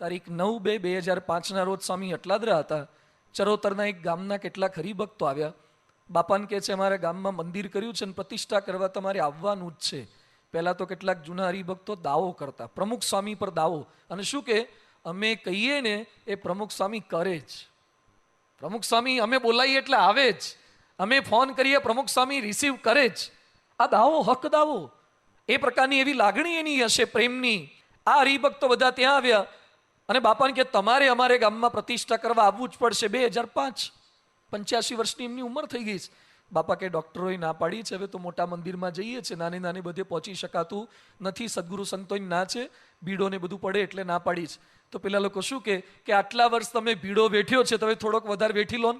તારીખ નવ બે બે હજાર પાંચના રોજ સ્વામી અટલાદરા હતા. ચરોતરના એક ગામના કેટલાક હરિભક્તો આવ્યા. બાપાને કહે છે અમારા ગામમાં મંદિર કર્યું છે અને પ્રતિષ્ઠા કરવા તમારે આવવાનું જ છે. પહેલાં તો કેટલાક જૂના હરિભક્તો દાવો કરતા. પ્રમુખ સ્વામી પર દાવો. અને શું કે, અમે કહીએ ને, એ પ્રમુખ સ્વામી કરે જ. પ્રમુખ સ્વામી, અમે બોલાવીએ એટલે આવે જ. અમે ફોન કરીએ, પ્રમુખ સ્વામી રિસીવ કરે જ. આ દાવો, હક દાવો. એ પ્રકારની એવી લાગણી એની હશે પ્રેમની. આ હરિભક્તો બધા ત્યાં આવ્યા. અને બાપાને કે તમારે અમારે ગામમાં પ્રતિષ્ઠા કરવા આવવું જ પડશે. બે હજાર પાંચ પંચ્યાસી વર્ષની એમની ઉંમર થઈ ગઈ છે. બાપા કે ડૉક્ટરોએ ના પાડી છે, હવે તો મોટા મંદિરમાં જઈએ છે, નાની નાની બધે પહોંચી શકાતું નથી, સદગુરુ સંતોની ના છે ભીડોને બધું પડે એટલે ના પાડી છે. તો પેલા લોકો શું કે કે આટલા વર્ષ તમે ભીડો વેઠ્યો છે તમે થોડોક વધારે વેઠી લો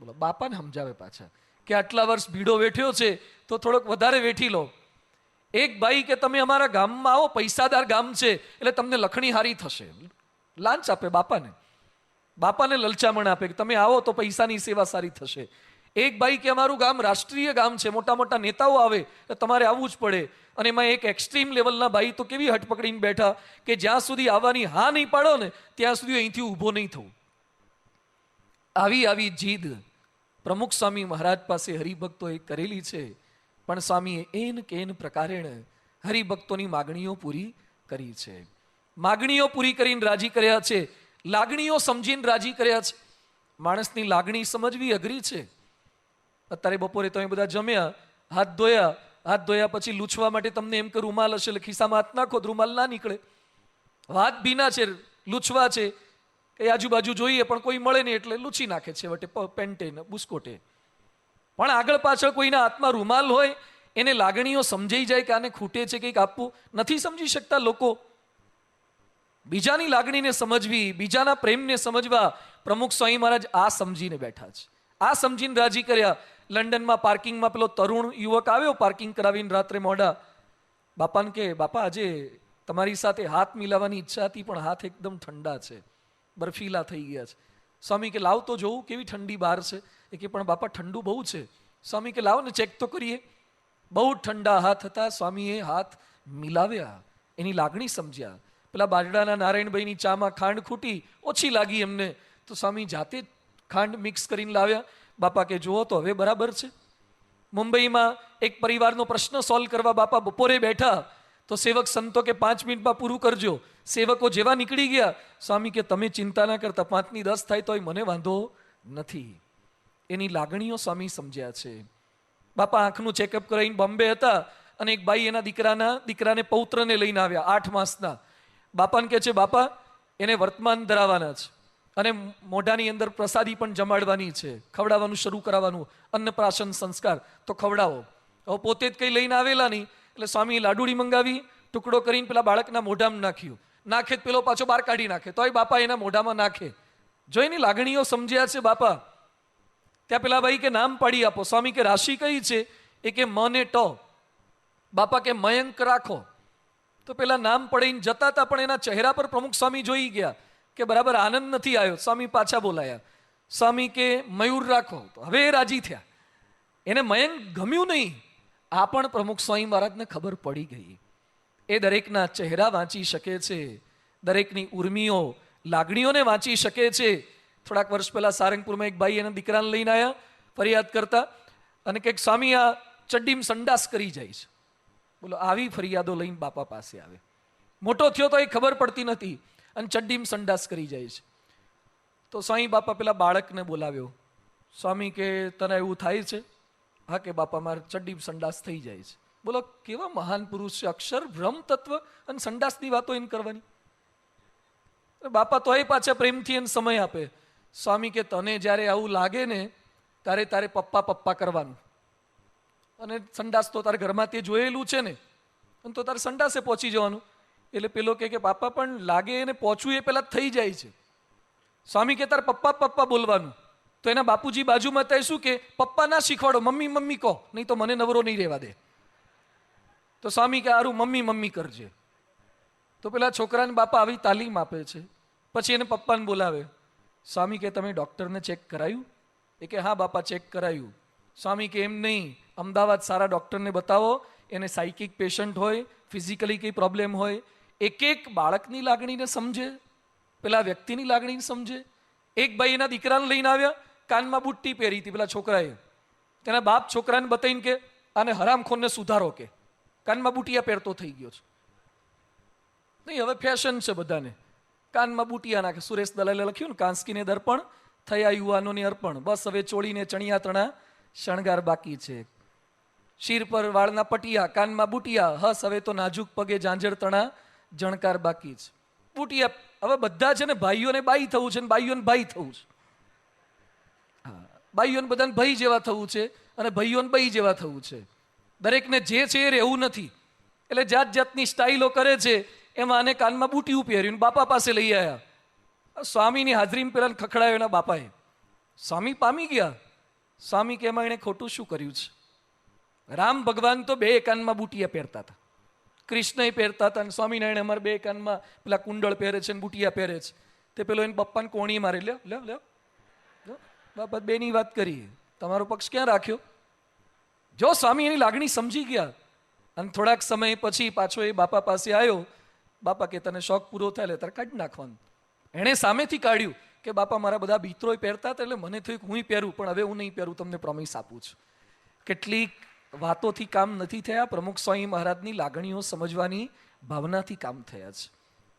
બોલો, બાપાને સમજાવે પાછા, કે આટલા વર્ષ ભીડો વેઠ્યો છે, તો થોડોક વધારે વેઠી લો. એક ભાઈ કે તમે અમારા ગામમાં આવો, પૈસાદાર ગામ છે, એટલે તમને લખણી હારી થશે. લાંચ આપે બાપાને. બાપાને લલચામણ આપે કે તમે આવો તો પૈસાની સેવા સારી થશે. એક ભાઈ કે અમારું ગામ રાષ્ટ્રીય ગામ છે, મોટા મોટા નેતાઓ આવે તો તમારે આવવું જ પડે. અને એમાં એક એક્સ્ટ્રીમ લેવલના ભાઈ તો કેવી હટ પકડીને બેઠા કે જ્યાં સુધી આવવાની હા નહીં પાડો ને, ત્યાં સુધી અહીંથી ઊભો નહીં થવું. આવી આવી જીદ પ્રમુખ સ્વામી મહારાજ પાસે હરિભક્તોએ કરેલી છે. પણ સ્વામીએ એન કેન પ્રકારેણ હરિભક્તોની માગણીઓ પૂરી કરી છે. માગણીઓ પૂરી કરીને રાજી કર્યા છે. લાગણીઓ સમજીને રાજી કર્યા છે. માણસની લાગણી સમજવી અઘરી છે. અત્યારે બપોરે તમે બધા જમ્યા, હાથ ધોયા હાથ ધોયા પછી લૂછવા માટે તમને એમ કે રૂમાલ હશે એટલે ખિસ્સામાં હાથ નાખો તો રૂમાલ ના નીકળે. હાથ ભીના છે, લૂછવા છે. કે આજુબાજુ જોઈએ પણ કોઈ મળે નહીં એટલે લૂછી નાખે છે વટે પેન્ટે ને બુસ્કોટે. પણ આગળ પાછળ કોઈના હાથમાં રૂમાલ હોય, એને લાગણીઓ સમજાઈ જાય કે આને ખૂટે છે, કંઈક આપવું નથી સમજી શકતા લોકો. બીજાની લાગણીને સમજવી, બીજાના પ્રેમને સમજવા પ્રમુખ સ્વામી મહારાજ આ સમજીને બેઠા છે. આ સમજીને રાજી કર્યા. લંડનમાં પાર્કિંગમાં પેલો તરુણ યુવક આવ્યો, પાર્કિંગ કરાવીને રાત્રે મોડા. બાપાને કે, બાપા, આજે તમારી સાથે હાથ મિલાવવાની ઈચ્છા હતી, પણ હાથ એકદમ ઠંડા છે. બરફીલા થઈ ગયા છે. સ્વામી કે, લાવ તો જોવું કેવી ઠંડી બહાર છે. એ કે પણ બાપા, ઠંડુ બહુ છે. સ્વામી કે, લાવો ને ચેક તો કરીએ. બહુ ઠંડા હાથ હતા, સ્વામીએ હાથ મિલાવ્યા. એની લાગણી સમજ્યા. પેલા બાજડાના નારાયણભાઈની ચામાં ખાંડ ખૂટી, ઓછી લાગી એમને. તો સ્વામી જાતે ખાંડ મિક્સ કરીને લાવ્યા. બાપા કે, જુઓ તો હવે બરાબર છે. મુંબઈમાં એક પરિવારનો પ્રશ્ન સોલ્વ કરવા બાપા બપોરે બેઠા. તો સેવક સંતો કે, પાંચ મિનિટમાં પૂરું કરજો. સેવકો જેવા નીકળી ગયા. સ્વામી કે, તમે ચિંતા ના કરતા, પાંચની દસ થાય તોય મને વાંધો નથી. એની લાગણીઓ સ્વામી સમજ્યા છે. બાપા આંખનું ચેકઅપ કરાવીને બોમ્બે હતા અને એક ભાઈ એના દીકરાના, દીકરાને પૌત્રને લઈને આવ્યા આઠ માસના. બાપાને કહે છે, બાપા, એને વર્તમાન ધરાવવાના છે અને મોઢાની અંદર પ્રસાદી પણ જમાડવાની છે. ખવડાવવાનું શરૂ કરાવવાનું. અન્નપ્રાશન સંસ્કાર. તો ખવડાવો. હવે પોતે જ કંઈ લઈને આવેલા નહીં. એટલે સ્વામી લાડુડી મંગાવી, ટુકડો કરીને પેલા બાળકના મોઢામાં નાખ્યું. નાખે તો પેલો પાછો બહાર કાઢી નાખે. તોય બાપા એના મોઢામાં નાખે. જો એની લાગણીઓ સમજ્યા છે બાપા ત્યાં પેલા ભાઈ કે નામ પાડી આપો, સ્વામી કે રાશિ કઈ છે? એ કે મને ટ. બાપા કે મયંક રાખો. તો પેલા નામ પડીને જતા હતા પણ એના ચહેરા પર પ્રમુખ સ્વામી જોઈ ગયા કે બરાબર આનંદ નથી આવ્યો. સ્વામી પાછા બોલાયા. સ્વામી કે મયુર રાખો. તો હવે એ રાજી થયા. એને મયંક ગમ્યું નહીં. આ પણ પ્રમુખ સ્વામી મહારાજને ખબર પડી ગઈ. એ દરેકના ચહેરા વાંચી શકે છે. દરેકની ઉર્મિઓ લાગણીઓને વાંચી શકે છે. થોડાક વર્ષ પહેલા સારંગપુરમાં એક ભાઈ એના દીકરાને લઈને આવ્યા ફરિયાદ કરતા અને કંઈક સ્વામી, આ ચડ્ડીમ સંડાસ કરી જાય છે. બોલો, આવી ફરિયાદો લઈને બાપા પાસે આવે. મોટો થયો તો એ ખબર પડતી નથી અને ચડ્ડીમ સંડાસ કરી જાય છે. તો સ્વામી બાપા પેલા બાળકને બોલાવ્યો, સ્વામી, કે તને એવું થાય છે? હા, કે બાપા, મારે ચડ્ડીમ સંડાસ થઈ જાય છે. બોલો, કેવા મહાન પુરુષ છે, અક્ષર ભ્રમ તત્વ અને સંડાસની વાતો એને કરવાની. બાપા તો એ પાછા પ્રેમથી એને સમય આપે. સ્વામી કે તને જ્યારે આવું લાગે ને ત્યારે તારે પપ્પા પપ્પા કરવાનું. અને સંડાસ તો તારે ઘરમાં તે જોયેલું છે ને. અને તો તારે સંડાસે પહોંચી જવાનું. એટલે પેલો કે પાપા પણ લાગે એને પહોંચવું એ પહેલાં થઈ જાય છે. સ્વામી કે, તારે પપ્પા પપ્પા બોલવાનું. તો એના બાપુજી બાજુમાં ત્યાં શું કે, પપ્પા ના શીખવાડો, મમ્મી મમ્મી કહો, નહીં તો મને નવરો નહીં રહેવા દે. તો સ્વામી કે આરું મમ્મી મમ્મી કરજે. તો પેલા છોકરાને બાપા આવી તાલીમ આપે છે. પછી એને પપ્પાને બોલાવે. સ્વામી કે તમે ડૉક્ટરને ચેક કરાયું? એ કે, હા, બાપા, ચેક કરાયું. સ્વામી કે એમ નહીં, અમદાવાદ સારા ડૉક્ટરને બતાવો, એને સાયકિક પેશન્ટ હોય ફિઝિકલી કંઈ પ્રોબ્લેમ હોય. એક એક બાળકની લાગણીને સમજે, પેલા વ્યક્તિની લાગણીને સમજે. એક ભાઈ એના દીકરાને લઈને આવ્યા, કાનમાં બુટ્ટી પહેરી હતી પેલા છોકરાએ. તેના બાપ છોકરાને બતાવીને કે, આને હરામખોરને સુધારો કે. કાનમાં બુટિયા પહેરતો થઈ ગયો છે. નહીં, હવે ફેશન છે બધાને. કાનમાં બુટિયા નાખે. સુરેશ દલાલે લખ્યું ને, કાંસકીને દર્પણ થયા યુવાનોને અર્પણ. બસ હવે ચોળીને ચણિયા તણા શણગાર બાકી છે. શીર પર વાળના પટિયા, કાનમાં બુટિયા, હસ, હવે તો નાજુક પગે ઝાંઝર તણા જણકાર બાકી છે. બુટિયા હવે બધા છે ને ભાઈઓને બાઈ થવું છે ને બાઈઓને ભાઈ થવું છે. બાઈઓને બધાને ભાઈ જેવા થવું છે અને ભાઈઓને બઈ જેવા થવું છે. દરેકને જે છે એ રહેવું નથી. એટલે જાત જાતની સ્ટાઇલો કરે છે. એમાં આને કાનમાં બુટી પહેર્યું બાપા પાસે લઈ આવ્યા સ્વામીની હાજરીમાં પેલા ખખડાયો એના બાપાએ. સ્વામી પામી ગયા. સ્વામી કે એમાં એણે ખોટું શું કર્યું છે? રામ ભગવાન તો બે કાનમાં બુટિયા પહેરતા હતા. કૃષ્ણએ પહેરતા હતા અને સ્વામિનારાયણ અમારે બે કાનમાં પેલા કુંડળ પહેરે છે અને બુટિયા પહેરે છે. તે પેલો એને પપ્પાને કોણી મારે, લ્યો લ્યો લ્યો. બાપા બેની વાત કરીએ તમારો પક્ષ ક્યાં રાખ્યો? જો સ્વામી એની લાગણી સમજી ગયા અને થોડાક સમય પછી પાછો એ બાપા પાસે આવ્યો બાપા કે તને શોખ પૂરો થાય એટલે તારે કાઢી નાખવાનું. એણે સામેથી કાઢ્યું કે બાપા મારા બધા મિત્રો પહેરતા હતા એટલે મને થયું કે હું પહેરું, પણ હવે હું નહીં પહેરું, તમને પ્રોમિસ આપું છું. કેટલીક વાતોથી કામ નથી થયા, પ્રમુખ સ્વામી મહારાજની લાગણીઓ સમજવાની ભાવનાથી કામ થયા છે.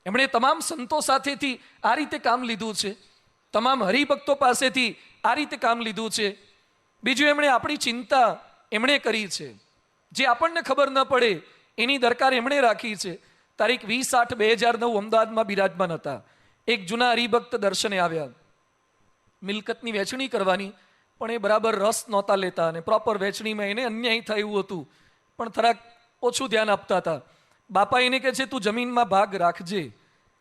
એમણે તમામ સંતો સાથેથી આ રીતે કામ લીધું છે. તમામ હરિભક્તો પાસેથી આ રીતે કામ લીધું છે. બીજું એમણે આપણી ચિંતા એમણે કરી છે. જે આપણને ખબર ન પડે, એની દરકાર એમણે રાખી છે. તારીખ વીસ આઠ બે હજાર નવ અમદાવાદમાં બિરાજમાન હતા. એક જૂના હરિભક્ત દર્શને આવ્યા. મિલકતની વહેંચણી કરવાની, પણ એ બરાબર રસ નહોતા લેતા અને પ્રોપર વહેંચણીમાં એને અન્યાય થાય હતું. પણ થોડાક ઓછું ધ્યાન આપતા હતા. બાપા એને કહે છે, તું જમીનમાં ભાગ રાખજે,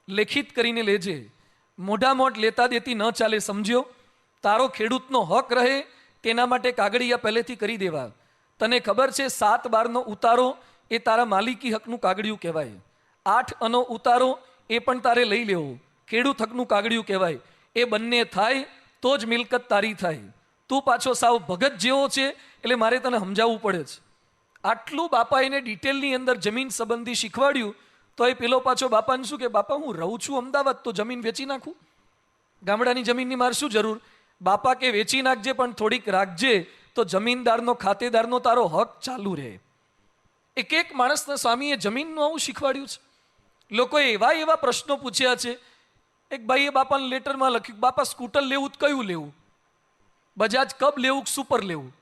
લેખિત કરીને લેજે. મોઢા મોઢ લેતા દેતી ન ચાલે, સમજ્યો? તારો ખેડૂતનો હક રહે, તેના માટે કાગળિયા પહેલેથી કરી દેવા. તને ખબર છે, સાત બારનો ઉતારો એ તારા માલિકી હકનું કાગળિયું કહેવાય. આઠ અનો ઉતારો એ પણ તારે લઈ લેવો. ખેડૂત હકનું કાગડિયું કહેવાય. એ બંને થાય તો જ મિલકત તારી થાય. તું પાછો સાવ ભગત જેવો છે એટલે મારે તને સમજાવવું પડે છે. આટલું બાપા એને ડિટેલની અંદર જમીન સંબંધી શીખવાડ્યું તો એ પેલો પાછો બાપાને શું કે, બાપા, હું રહું છું અમદાવાદ, તો જમીન વેચી નાખું? ગામડાની જમીનની મારે શું જરૂર? બાપા કે વેચી નાખજે, પણ થોડીક રાખજે, તો જમીનદારનો, ખાતેદારનો તારો હક ચાલુ રહે. એક એક માણસના સ્વામીએ જમીનનું આવું શીખવાડ્યું છે. લોકોએ એવા એવા પ્રશ્નો પૂછ્યા છે. એક ભાઈએ બાપાને લેટરમાં લખ્યું, બાપા, સ્કૂટર લેવું તો કયું લેવું? બજાજ કબ લેવું કે સુપર લેવું?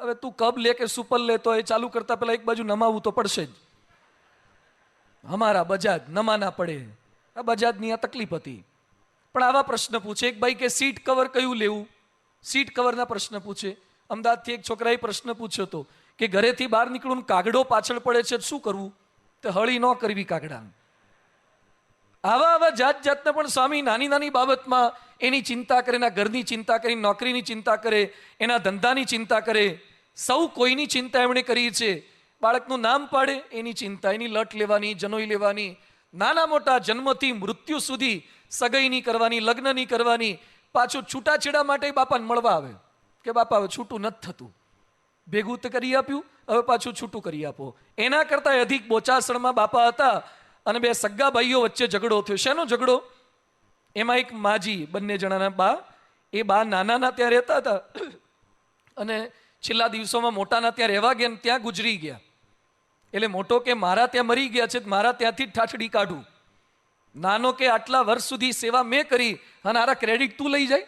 હવે તું કબ લે કે સુપર લે તો એ ચાલુ કરતા પહેલાં એક બાજુ નમાવવું તો પડશે જ. અમારા બજાજ નમાના પડે. આ બજાજની આ તકલીફ હતી. પણ આવા પ્રશ્ન પૂછે. એક ભાઈ કે, સીટ કવર કયું લેવું? સીટ કવરના પ્રશ્ન પૂછે. અમદાવાદથી એક છોકરાએ પ્રશ્ન પૂછ્યો હતો કે, ઘરેથી બહાર નીકળું કાગડો પાછળ પડે છે શું કરવું? તો હળી ન કરવી કાગડા. આવા આવા જાત જાતના પણ સ્વામી નાની નાની બાબતમાં એની ચિંતા કરે, એના ઘરની ચિંતા કરે, નોકરીની ચિંતા કરે, એના ધંધાની ચિંતા કરે. સૌ કોઈની ચિંતા એમણે કરી છે. બાળકનું નામ પાડે, એની ચિંતા, એની લટ લેવાની, જનોઈ લેવાની. નાના મોટા જન્મથી મૃત્યુ સુધી સગાઈની કરવાની લગ્નની કરવાની, પાછું છૂટાછેડા માટે બાપાને મળવા આવે. કે બાપા, હવે છૂટું નથી થતું. ભેગું તો કરી આપ્યું, હવે પાછું છૂટું કરી આપો. એના કરતાં અધિક બોચાસણમાં બાપા હતા અને બે સગ્ગા ભાઈઓ વચ્ચે ઝઘડો થયો. શેનો ઝઘડો? એમાં એક માજી, બંને જણાના બા, એ બા નાનાના ત્યાં રહેતા હતા. અને છેલ્લા દિવસોમાં મોટાના ત્યાં રહેવા ગયા ને ત્યાં ગુજરી ગયા. એટલે મોટો કે મારા ત્યાં મરી ગયા છે મારા ત્યાંથી જ ઠાઠડી કાઢું. નાનો કે આટલા વર્ષ સુધી સેવા મેં કરી અને આરા ક્રેડિટ તું લઈ જાય?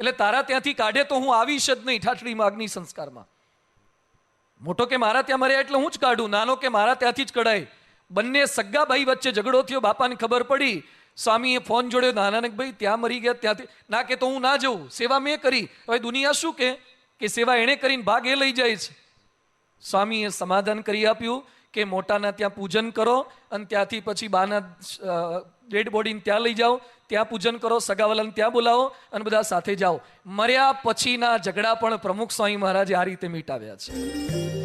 એટલે તારા ત્યાંથી કાઢે તો હું આવીશ જ નહીં ઠાઠડી અગ્નિ સંસ્કારમાં મોટો કે મારા ત્યાં મર્યા એટલે હું જ કાઢું, નાનો કે મારા ત્યાંથી જ કઢાય. બંને સગ્ગા ભાઈ વચ્ચે ઝઘડો થયો, બાપાને ખબર પડી. સ્વામીએ ફોન જોડ્યો, નાનાને ભાઈ, ત્યાં મરી ગયા ત્યાંથી. ના કે તો હું ના જઉં, સેવા મેં કરી. હવે દુનિયા શું કે? કે સેવા એણે કરીને ભાગ એ લઈ જાય છે. સ્વામીએ સમાધાન કરી આપ્યું. કે મોટાના ત્યાં પૂજન કરો અને ત્યાંથી પછી બાના ડેડ બોડીને ત્યાં લઈ જાઓ, ત્યાં પૂજન કરો, સગાવાલાને ત્યાં બોલાવો અને બધા સાથે જાઓ. મર્યા પછીના ઝઘડા પણ પ્રમુખ સ્વામી મહારાજે આ રીતે મીટાવ્યા છે.